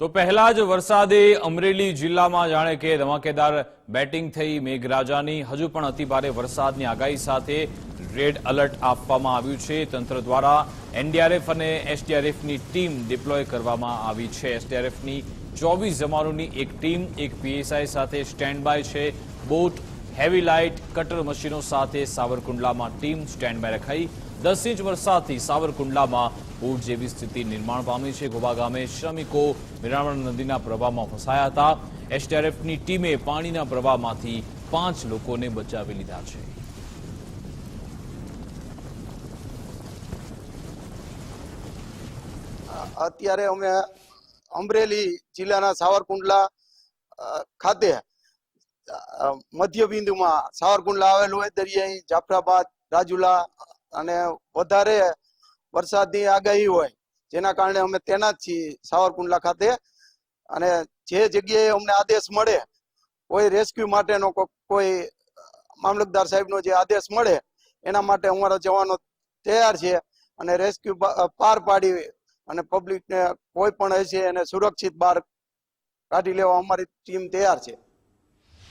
તો પહેલા જ વરસાદે અમરેલી જિલ્લામાં જાણે કે ધમાકેદાર બેટિંગ થઈ મેઘરાજાની. હજુ પણ અતિભારે વરસાદની આગાહી સાથે રેડ એલર્ટ આપવામાં આવ્યું છે. તંત્ર દ્વારા એનડીઆરએફ અને એસડીઆરએફની ટીમ ડિપ્લોય કરવામાં આવી છે. એસડીઆરએફની ચોવીસ જવાનોની એક ટીમ, એક પીએસઆઈ સાથે સ્ટેન્ડ બાય છે. બોટ હેવી લાઇટ કટર મશીનો સાથે સાવરકુંડલામાં ટીમ સ્ટેન્ડમાં રખાઈ. દસ ઇંચ વરસાદથી સાવરકુંડલામાં પૂર જેવી સ્થિતિ નિર્માણ પામી છે. ગોવા ગામે શ્રમિકો મિરામણ નદીના પ્રવાહમાં ફસાયા હતા. એસડીઆરએફની ટીમે પાણીના પ્રવાહમાંથી પાંચ લોકોને બચાવી લીધા છે. અત્યારે અમે અમરેલી જિલ્લાના સાવરકુંડલા ખાતે મધ્ય બિંદુમાં સાવરકુંડલા આવેલું હોય, દરિયાઈ જાફરાબાદ, રાજુલા અને વધારે વરસાદની આગાહી હોય, જેના કારણે અમે તેના જ છીએ સાવરકુંડલા ખાતે અને જે જગ્યાએ અમને આદેશ મળે, કોઈ રેસ્ક્યુ માટેનો કોઈ મામલતદાર સાહેબનો જે આદેશ મળે, એના માટે અમારા જવાનો તૈયાર છે અને રેસ્ક્યુ પાર પાડી અને પબ્લિકને કોઈ પણ હશે એને સુરક્ષિત બહાર કાઢી લેવા અમારી ટીમ તૈયાર છે.